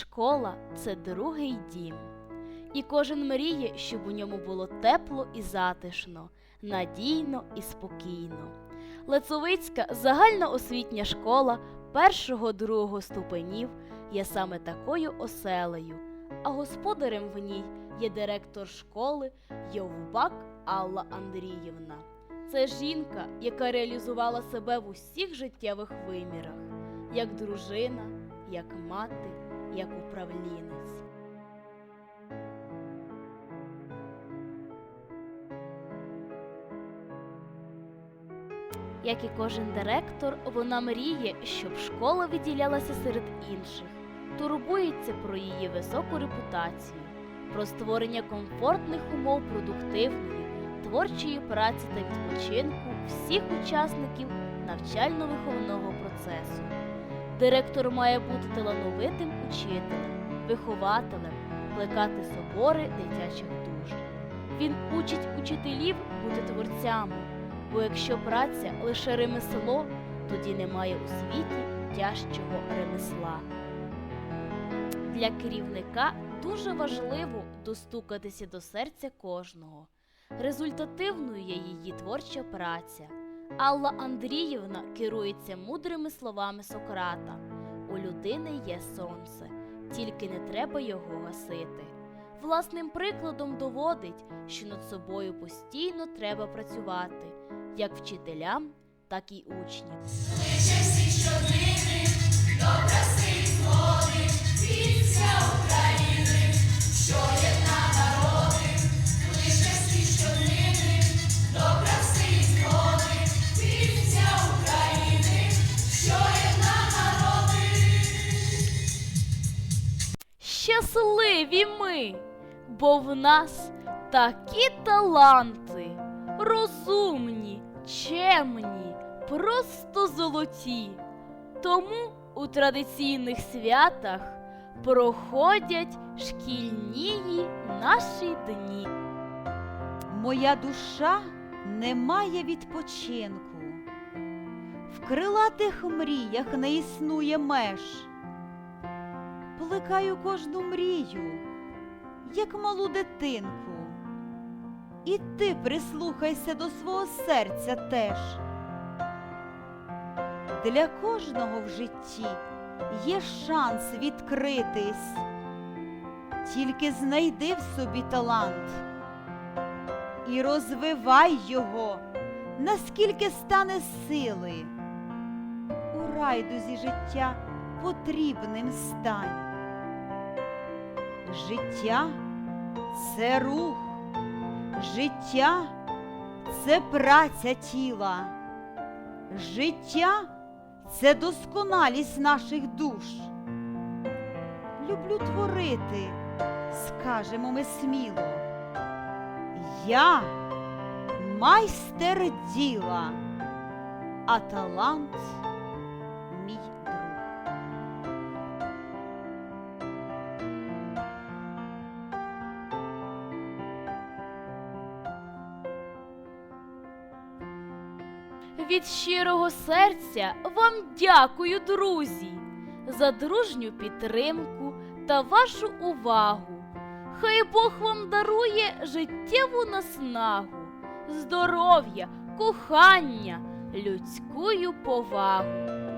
Школа це другий дім. І кожен мріє, щоб у ньому було тепло і затишно, надійно і спокійно. Лецовицька загальноосвітня школа першого-другого ступенів є саме такою оселею, а господарем в ній є директор школи Йовбак Алла Андріївна. Це жінка, яка реалізувала себе в усіх життєвих вимірах, як дружина, як мати, як управлінець. Як і кожен директор, вона мріє, щоб школа виділялася серед інших, турбується про її високу репутацію, про створення комфортних умов продуктивної, творчої праці та відпочинку всіх учасників навчально-виховного процесу. Директор має бути талановитим учителем, вихователем, плекати собори дитячих душ. Він учить учителів бути творцями. Бо якщо праця лише ремесло, тоді немає у світі тяжчого ремесла. Для керівника дуже важливо достукатися до серця кожного. Результативною є її творча праця. Алла Андріївна керується мудрими словами Сократа: у людини є сонце, тільки не треба його гасити. Власним прикладом доводить, що над собою постійно треба працювати як вчителям, так і учням. Щасливі ми, бо в нас такі таланти, розумні, чемні, просто золоті. Тому у традиційних святах проходять шкільні наші дні. Моя душа не має відпочинку. В крилатих мріях не існує меж. Плекаю кожну мрію, як малу дитинку. І ти прислухайся до свого серця теж. Для кожного в житті є шанс відкритись. Тільки знайди в собі талант і розвивай його, наскільки стане сили. У райдузі життя потрібним стань. Життя це рух, життя це праця тіла, життя це досконалість наших душ. Люблю творити, скажемо ми сміло. Я майстер діла, а талант Від щирого серця вам дякую, друзі, за дружню підтримку та вашу увагу. Хай Бог вам дарує життєву наснагу, здоров'я, кохання, людську повагу.